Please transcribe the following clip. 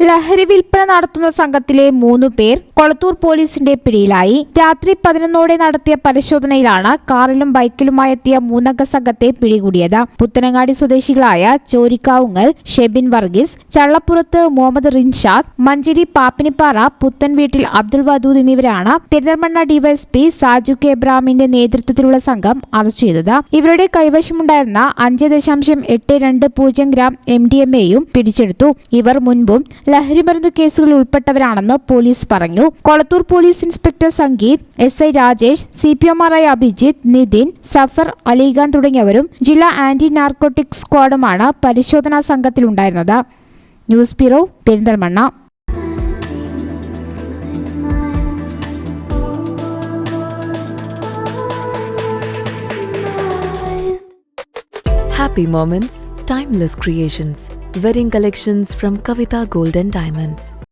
ലഹരി വിൽപ്പന നടത്തുന്ന സംഘത്തിലെ മൂന്നു പേർ കൊളത്തൂർ പോലീസിന്റെ പിടിയിലായി. രാത്രി പതിനൊന്നോടെ നടത്തിയ പരിശോധനയിലാണ് കാറിലും ബൈക്കിലുമായി എത്തിയ മൂന്നംഗ സംഘത്തെ പിടികൂടിയത്. പുത്തനങ്ങാടി സ്വദേശികളായ ചോരിക്കാവുങ്ങൽ ഷെബിൻ വർഗീസ് ചള്ളപ്പുറത്ത് മുഹമ്മദ് റിൻഷാദ് മഞ്ചേരി പാപ്പിനിപ്പാറ പുത്തൻ വീട്ടിൽ അബ്ദുൾ വദൂദ് എന്നിവരാണ് പെരിന്തൽമണ്ണ ഡിവൈഎസ്പി സാജു കെ എബ്രാമിന്റെ നേതൃത്വത്തിലുള്ള സംഘം അറസ്റ്റ് ചെയ്തത്. ഇവരുടെ കൈവശമുണ്ടായിരുന്ന അഞ്ച് ദശാംശം എട്ട് രണ്ട് പൂജ്യം ഗ്രാം എം ഡി എം എയും പിടിച്ചെടുത്തു. ഇവർ മുൻപും ലഹരിമരുന്ന് കേസുകളിൽ ഉൾപ്പെട്ടവരാണെന്ന് പോലീസ് പറഞ്ഞു. Kolathur police inspector Sangeeth S I Rajesh C P ഒമാരായ Abhijith Nithin Safar Ali Khan തുടങ്ങിയവരും ജില്ലാ ആന്റി നാർക്കോട്ടിക് സ്ക്വാഡുമാണ് പരിശോധനാ സംഘത്തിലുണ്ടായിരുന്നത്. News bureau Perinthalmanna. Happy moments, timeless creations. Wedding collections from Kavita Gold and Diamonds.